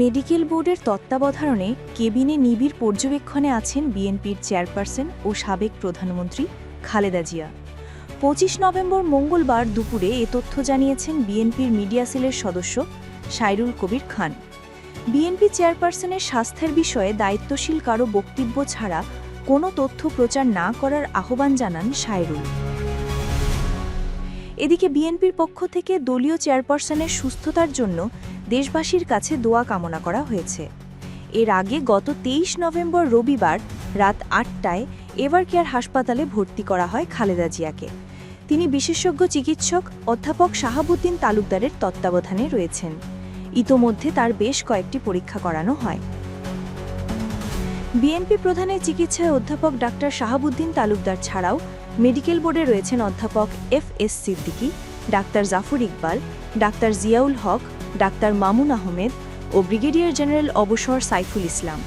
Medical বোর্ডের তত্ত্বাবধারণে কেবিনে নিবিড় পর্যবেক্ষণে আছেন বিএনপির চেয়ারপারসন ও সাবেক প্রধানমন্ত্রী খালেদা জিয়া। পঁচিশ নভেম্বর মঙ্গলবার দুপুরে এ তথ্য জানিয়েছেন বিএনপির মিডিয়া সেলের সদস্য সাইরুল কবির খান। বিএনপি চেয়ারপারসনের স্বাস্থ্যের বিষয়ে দায়িত্বশীল কারও বক্তব্য ছাড়া কোনো তথ্য প্রচার না করার আহ্বান জানান সাইরুল। এদিকে বিএনপির পক্ষ থেকে দলীয় চেয়ারপারসনের সুস্থতার জন্য দেশবাসীর কাছে দোয়া কামনা করা হয়েছে। এর আগে গত তেইশ নভেম্বর রবিবার রাত আটটায় এভার কেয়ার হাসপাতালে ভর্তি করা হয় খালেদা জিয়াকে। তিনি বিশেষজ্ঞ চিকিৎসক অধ্যাপক শাহাবুদ্দিন তালুকদারের তত্ত্বাবধানে রয়েছেন। ইতোমধ্যে তার বেশ কয়েকটি পরীক্ষা করানো হয়। বিএনপি প্রধানের চিকিৎসায় অধ্যাপক ডাক্তার শাহাবুদ্দিন তালুকদার ছাড়াও মেডিকেল বোর্ডে রয়েছেন অধ্যাপক F S Siddiqui, doctor Zafar Iqbal, doctor Ziaul Haque doctor Mamun Ahmed ও ব্রিগেডিয়ার জেনারেল অবসর সাইফুল ইসলাম।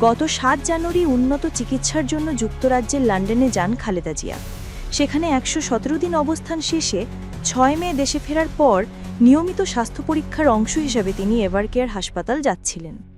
গত সাত জানুয়ারি উন্নত চিকিৎসার জন্য যুক্তরাজ্যের লন্ডনে যান খালেদা জিয়া। সেখানে একশো সতেরো দিন অবস্থান শেষে ছয় মে দেশে ফেরার পর নিয়মিত স্বাস্থ্য পরীক্ষার অংশ হিসাবে তিনি এভারকেয়ার হাসপাতাল যাচ্ছিলেন।